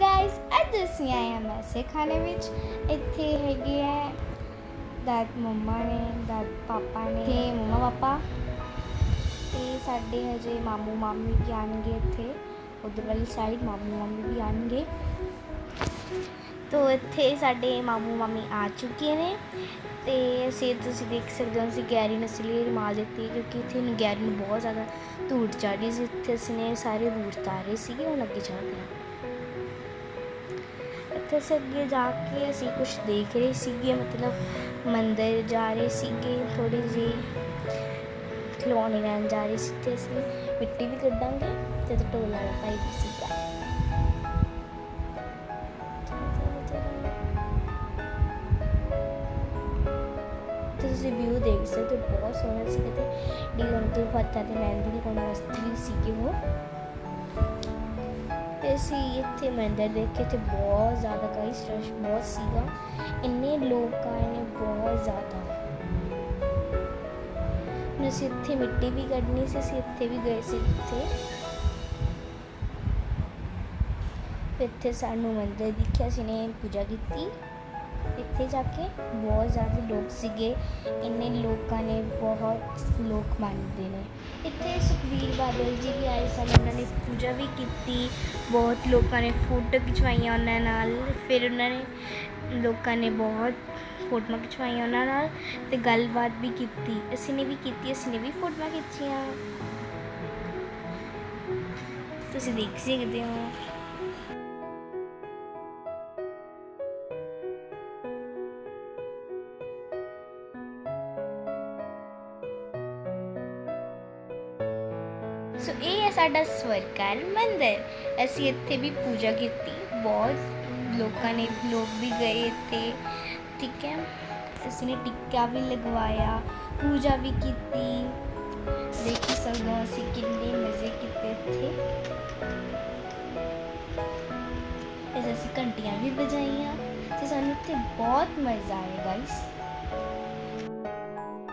Guys ਅੱਜ ਅਸੀਂ ਆਏ ਹਾਂ ਮੈਸੇ ਖਾਣੇ ਵਿੱਚ। ਇੱਥੇ ਹੈਗੇ ਹੈ ਦਾਦ ਮੰਮਾ ਨੇ ਦਾਦ ਪਾਪਾ ਨੇ ਤੇ ਮੰਮਾ ਪਾਪਾ। ਤੇ ਸਾਡੇ ਹਜੇ ਮਾਮੂ ਮਾਮੀ ਵੀ ਆਣਗੇ ਇੱਥੇ। ਉਧਰ ਵਾਲੀ ਸਾਈਡ ਮਾਮੂ ਮਾਮੀ ਵੀ ਆਣਗੇ ਤੋ ਇੱਥੇ ਸਾਡੇ ਮਾਮੂ ਮਾਮੀ ਆ ਚੁੱਕੇ ਨੇ। ਤੇ ਅਸੀਂ ਤੁਸੀਂ ਦੇਖ ਸਕਦੇ ਹੋ, ਅਸੀਂ ਗੈਰੀ ਨੂੰ ਇਸ ਲਈ ਦਿੱਤੀ ਕਿਉਂਕਿ ਇੱਥੇ ਨੂੰ ਗੈਰੀ ਨੂੰ ਬਹੁਤ ਜ਼ਿਆਦਾ ਧੂੜ ਚੜ੍ਹ ਸੀ। ਇੱਥੇ ਅਸੀਂ ਨੇ ਸਾਰੇ ਧੂੜ ਤਾਰੇ ਸੀਗੇ ਉਹ ਲੱਗੇ ਚੜਦੇ ਹਾਂ। ਇੱਥੇ ਅਸੀਂ ਅੱਗੇ ਜਾ ਕੇ ਅਸੀਂ ਕੁਝ ਦੇਖ ਰਹੇ ਸੀਗੇ, ਮਤਲਬ ਮੰਦਿਰ ਜਾ ਰਹੇ ਸੀਗੇ ਥੋੜੀ ਜਿਹੀ ਖਿਲੌਣੇ ਲੈਣ ਜਾ ਰਹੇ ਸੀ ਤੇ ਅਸੀਂ ਮਿੱਟੀ ਵੀ ਕੱਢਾਂਗੇ ਤੇ ਢੋਲ ਵਾਲਾ ਭਾਈ ਵੀ ਸੀਗਾ। ਤੁਸੀਂ ਵਿਊ ਦੇਖ ਸਕਦੇ ਬਹੁਤ ਸੋਹਣਾ ਸੀ ਤੇ ਡੀ ਅੰਕਲ ਫੱਤਾ ਤੇ ਮਹਿੰਦੀ ਲਗਾਉਣ ਵਾਸਤੇ ਵੀ ਸੀਗੇ ਉਹ। ਤੇ ਅਸੀਂ ਇੱਥੇ ਮੰਦਿਰ ਦੇਖੇ ਤੇ ਬਹੁਤ ਜ਼ਿਆਦਾ ਕਈ ਰਸ਼ ਬਹੁਤ ਸੀਗਾ। ਇੰਨੇ ਲੋਕ ਆਏ ਨੇ ਬਹੁਤ ਜ਼ਿਆਦਾ। ਅਸੀਂ ਇੱਥੇ ਮਿੱਟੀ ਵੀ ਕੱਢਣੀ ਸੀ, ਅਸੀਂ ਇੱਥੇ ਵੀ ਗਏ ਸੀ ਇੱਥੇ। ਇੱਥੇ ਸਾਨੂੰ ਮੰਦਿਰ ਦਿਖਿਆ ਸੀ ਨੇ ਪੂਜਾ ਕੀਤੀ। ਇੱਥੇ ਜਾ ਕੇ ਬਹੁਤ ਜ਼ਿਆਦਾ ਲੋਕ ਸੀਗੇ। ਇੰਨੇ ਲੋਕਾਂ ਨੇ ਬਹੁਤ ਲੋਕ ਮੰਨਦੇ ਨੇ। ਇੱਥੇ ਸੁਖਬੀਰ ਬਾਦਲ ਜੀ ਵੀ ਆਏ ਸਨ, ਉਹਨਾਂ ਨੇ ਪੂਜਾ ਵੀ ਕੀਤੀ। ਬਹੁਤ ਲੋਕਾਂ ਨੇ ਫੋਟੋ ਖਿਚਵਾਈਆਂ ਉਹਨਾਂ ਨਾਲ। ਫਿਰ ਉਹਨਾਂ ਨੇ ਲੋਕਾਂ ਨੇ ਬਹੁਤ ਫੋਟੋਆਂ ਖਿਚਵਾਈਆਂ ਉਹਨਾਂ ਨਾਲ ਤੇ ਗੱਲਬਾਤ ਵੀ ਕੀਤੀ। ਅਸੀਂ ਨੇ ਵੀ ਕੀਤੀ, ਅਸੀਂ ਨੇ ਵੀ ਫੋਟੋਆਂ ਖਿੱਚੀਆਂ। ਤੁਸੀਂ ਦੇਖ ਸਕਦੇ ਹੋ। सो ये है ਹੈ ਸਾਡਾ मंदिर असी इतने भी पूजा की बहुत लोगों ने लोग भी गए ਗਏ ठीक है असी उसने टिक्का भी लगवाया पूजा भी की देखी सब गाँव से मज़े किए थे घंटिया भी बजाइया तो सू इत बहुत मज़ा आया गाइस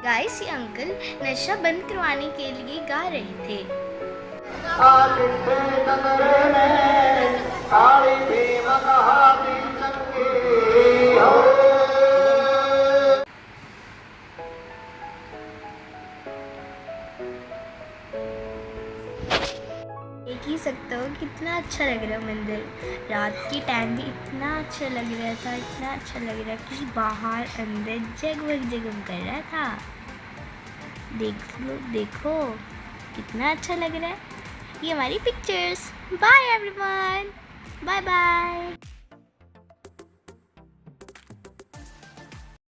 गाइस ये अंकल नशा बंद करवाने के लिए गा रहे थे देख ही हो कितना अच्छा लग रहा है मंदिर। रात के टाइम भी इतना अच्छा लग रहा था, इतना अच्छा लग रहा कि बाहर अंदर जगमग जगम कर रहा था। देख लो देखो, कितना अच्छा लग रहा है। see my pictures. Bye everyone. Bye bye.